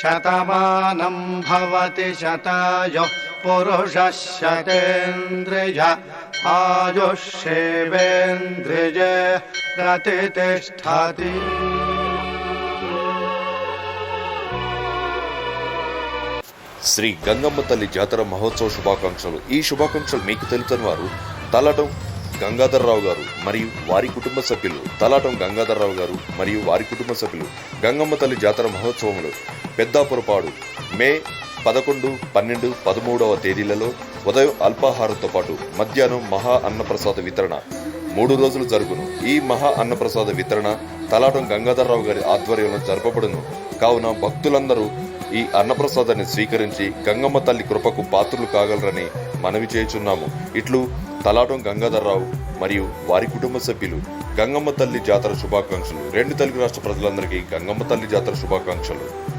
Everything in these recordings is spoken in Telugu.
శతమానం భవతి भवति शतायुः पुरुषः शतेन्द्रिज आयुष्येवेन्द्रिजे శ్రీ గంగమ్మ తల్లి జాతర మహోత్సవ శుభాకాంక్షలు. ఈ శుభాకాంక్షలు మీకు తెలుసని వారు తలటం గంగాధర్రావు గారు మరియు వారి కుటుంబ సభ్యులు తలాటం గంగాధర్రావు గారు మరియు వారి కుటుంబ సభ్యులు గంగమ్మ తల్లి జాతర మహోత్సవంలో పెద్దాపురపాడు మే పదకొండు పన్నెండు పదమూడవ తేదీలలో ఉదయం అల్పాహారంతో పాటు మధ్యాహ్నం మహా అన్నప్రసాద వితరణ. మూడు రోజులు జరుగును. ఈ మహా అన్నప్రసాద వితరణ తలాటం గంగాధర్రావు గారి ఆధ్వర్యంలో జరపబడును. కావున భక్తులందరూ ఈ అన్నప్రసాదాన్ని స్వీకరించి గంగమ్మ తల్లి కృపకు పాత్రులు కాగలరని మనవి చేయుచున్నాము. ఇట్లు తలాటం గంగాధర్రావు మరియు వారి కుటుంబ సభ్యులు గంగమ్మ తల్లి జాతర శుభాకాంక్షలు. రెండు తెలుగు రాష్ట్ర ప్రజలందరికీ గంగమ్మ తల్లి జాతర శుభాకాంక్షలు.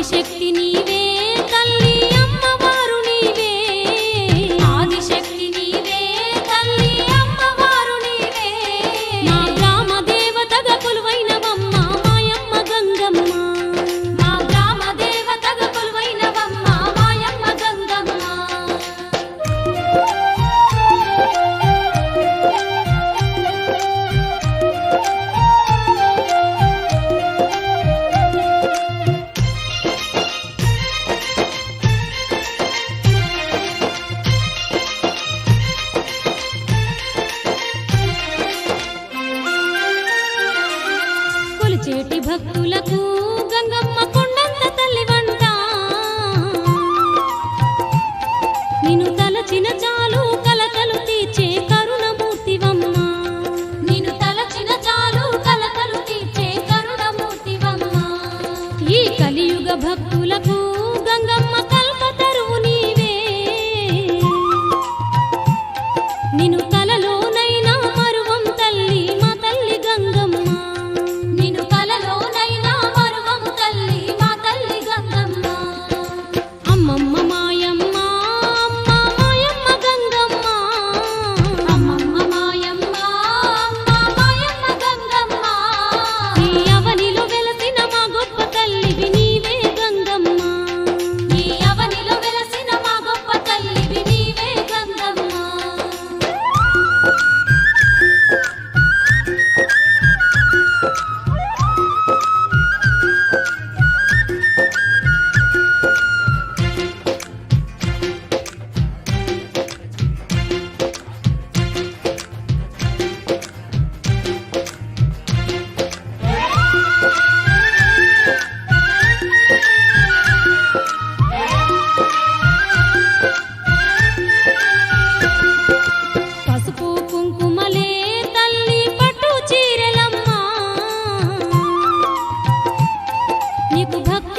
অভিষেক చేటి భక్తులకు గంగమ్మ కొండంత తల్లి వంట నిన్ను తలచిన చాలు కలకలు తీర్చే కరుణమూర్తివమ్మ. నిన్ను తలచిన చాలు కలకలు తీర్చే కరుణమూర్తివమ్మ. ఈ కలియుగ భక్తులకు గంగమ్మ కల్పతరువు నీవే. నిన్ను নিক ভক্ত